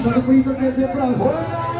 ਸਾਡੇ ਪ੍ਰੀਤ ਦੇ ਭਰਾ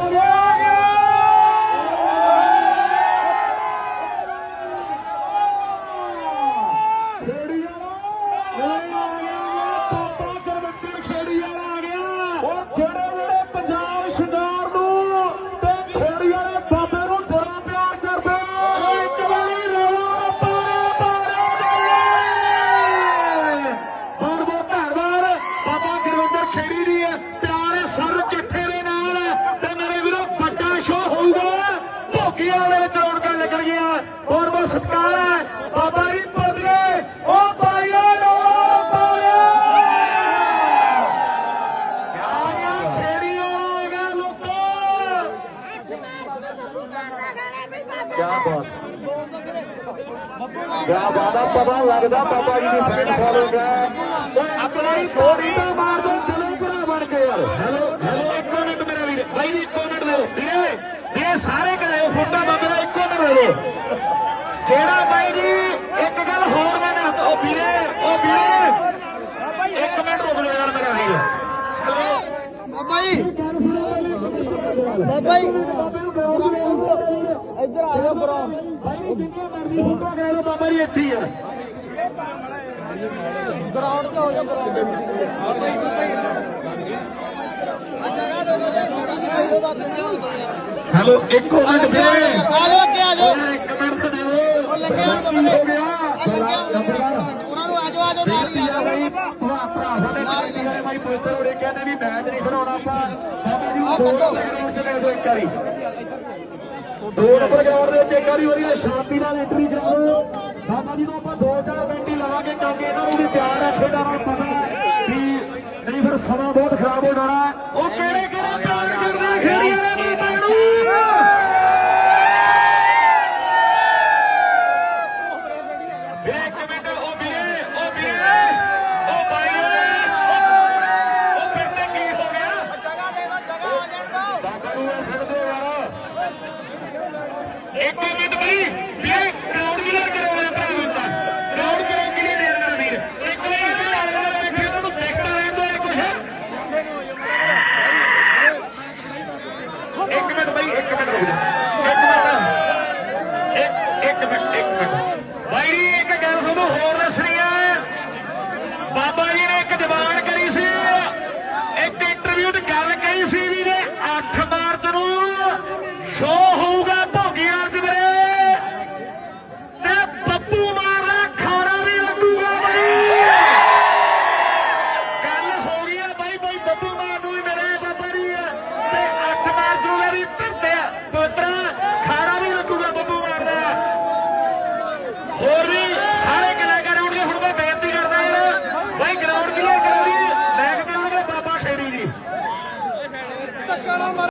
ਬਹੁਤ ਬਹੁਤ ਸਤਿਕਾਰ ਹੈ। ਬਾਬਾ ਜੀ ਪਦਰੇ ਉਹ ਭਾਈਓ ਕਿਆ ਬਾਤ। ਕਿਆ ਬਾਤ ਆ। ਪਤਾ ਲੱਗਦਾ ਬਾਬਾ ਜੀ ਦੀ ਫੈਨ ਫੋਲੋਇੰਗ ਹੈ। ਮਾਰ ਦੋ ਦਿਲੋਂ ਭਰਾ ਬਣ ਕੇ ਯਾਰ। ਮਿੰਟ ਮੇਰੇ ਵੀਰ। ਬਾਈ ਜੀ ਇੱਕ ਮਿੰਟ ਦੇ ਇਹ ਸਾਰੇ ਘਰੇ ਫੋਟੋ ਬਾਬੇ ਦਾ ਇੱਕ ਮਿੰਟ ਦੇ ਜਿਹੜਾ ਬਾਈ ਜੀ ਇੱਕ ਗੱਲ ਹੋਰ ਮੈਂ ਦੱਸ ਉਹ ਵੀਰੇ ਉਹ ਵੀਰੇ ਇੱਕ ਮਿੰਟ ਰੁਕ ਲਓ ਯਾਰ ਮੇਰਾ ਵੀਰ। ਬਾਬਾ ਜੀ। ਬਾਬਾ ਜੀ। ਇੱਧਰ ਆ ਜਾਓ ਬਰੋ ਬਾਈ ਜਿੰਨੀਆਂ ਮਰਜ਼ੀ ਫੋਟੋ ਕਰਾ ਲਓ ਬਾਬਾ ਜੀ ਇੱਥੇ ਹੀ ਆ। ਗਰਾਊਂਡ ਤੇ ਹੋ ਜਾਓ ਗਰਾਊਂਡ ਆ ਜਗ੍ਹਾ ਦੇ ਦੋ ਜੀ ਜਗ੍ਹਾ ਦੇ ਦੋ ਬਾਬਾ ਹੈਲੋ ਇੱਕੋ ਮਿੰਟ ਵੀਰੇ ਆ ਜਾਓ ਅੱਗੇ ਆ ਜਾਓ। ਬਾਈ ਪੁੱਤਰ ਹੋਰੇ ਕਹਿੰਦੇ ਵੀ ਮੈਚ ਨਹੀਂ ਖੜਾਉਣਾ ਆਪਾਂ। ਬਾਬਾ ਜੀ ਦੋ ਨੰਬਰ ਗਰਾਊਂਡ 'ਚ ਲੈ ਦਿਓ ਇੱਕ ਵਾਰੀ। ਦੋ ਨੰਬਰ ਗਰਾਊਂਡ ਦੇ ਵਿੱਚ ਇੱਕ ਵਾਰੀ ਵਧੀਆ ਸ਼ਾਂਤੀ ਨਾਲ ਐਂਟਰੀ ਕਰਾਓ। ਬਾਬਾ ਜੀ ਨੂੰ ਆਪਾਂ ਦੋ ਚਾਰ ਮਿੰਟ ਹੀ ਲਵਾਂਗੇ ਕਿਉਂਕਿ ਇਹਨਾਂ ਨੂੰ ਵੀ ਪਿਆਰ ਹੈ ਖੇਡਾਂ ਨਾਲ ਪਤਾ ਕਿ ਨਹੀਂ ਫਿਰ ਸਮਾਂ ਬਹੁਤ ਖਰਾਬ ਹੋ ਜਾਣਾ। ਉਹ ਕਿਹੜੇ ਕਿਹੜੇ ਪਿਆਰ ਕਰਦੇ ਖੇਡੀਆਂ ਨੇ ਬਾਬਾ ਨੂੰ? ਇੱਕ ਮਿੰਟ ਇੱਕ ਮਿੰਟ ਬਈ ਵੀਰੇ ਰਾਉਂਡ ਕਿਲਰ ਕਰੋ ਮੇਰੇ ਭਰਾਵਾਂ ਦਾ ਰਾਉਂਡ ਕਰੋ ਕਿਲਰ ਦੇ ਨਾਲ ਵੀਰ। ਇੱਕ ਵਾਰੀ ਇੱਥੇ ਨਾਲ ਨਾਲ ਦੇਖੇ ਤੁਹਾਨੂੰ ਦੇਖਦਾ ਰਹਿਣ ਦੋ ਕੁਝ ਹੈ। ਇੱਕ ਮਿੰਟ ਬਈ, ਇੱਕ ਮਿੰਟ ਰੁਕ ਜਾ। ਇੱਕ ਮਿੰਟ ਇੱਕ ਮਿੰਟ ਇੱਕ ਮਿੰਟ।